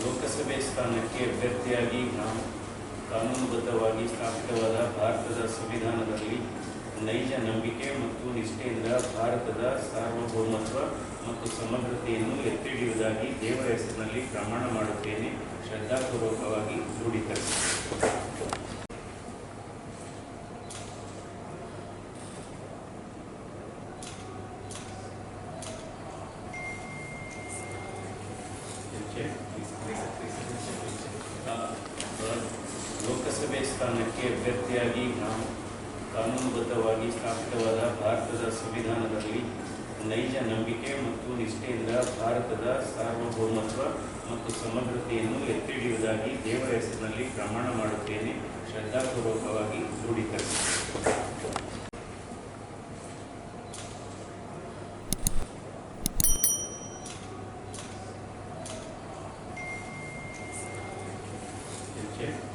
ಲೋಕಸಭೆ ಸ್ಥಾನಕ್ಕೆ ಅಭ್ಯರ್ಥಿಯಾಗಿ ನಾವು ಕಾನೂನುಬದ್ಧವಾಗಿ ಸ್ಥಾಪಿತವಾದ ಭಾರತದ ಸಂವಿಧಾನದಲ್ಲಿ ನೈಜ ನಂಬಿಕೆ ಮತ್ತು ನಿಷ್ಠೆಯಿಂದ ಭಾರತದ ಸಾರ್ವಭೌಮತ್ವ ಮತ್ತು ಸಮಗ್ರತೆಯನ್ನು ಎತ್ತಿ ಹಿಡಿಯುವುದಾಗಿ ದೇವರ ಹೆಸರಿನಲ್ಲಿ ಪ್ರಮಾಣ ಮಾಡುತ್ತೇನೆ ಶ್ರದ್ಧಾಪೂರ್ವಕವಾಗಿ ದೃಢೀಕರಿಸಿ ಲೋಕಸಭೆ ಸ್ಥಾನಕ್ಕೆ ಅಭ್ಯರ್ಥಿಯಾಗಿ ನಾವು ಕಾನೂನುಬದ್ಧವಾಗಿ ಸ್ಥಾಪಿತವಾದ ಭಾರತದ ಸಂವಿಧಾನದಲ್ಲಿ ನೈಜ ನಂಬಿಕೆ ಮತ್ತು ನಿಷ್ಠೆಯಿಂದ ಭಾರತದ ಸಾರ್ವಭೌಮತ್ವ ಮತ್ತು ಸಮಗ್ರತೆಯನ್ನು ಎತ್ತಿಡಿಯುವುದಾಗಿ ದೇವರ ಹೆಸರಿನಲ್ಲಿ ಪ್ರಮಾಣ ಮಾಡುತ್ತೇನೆ ಶ್ರದ್ಧಾಪೂರ್ವಕವಾಗಿ ದೃಢೀಕರಿಸಿ Yeah.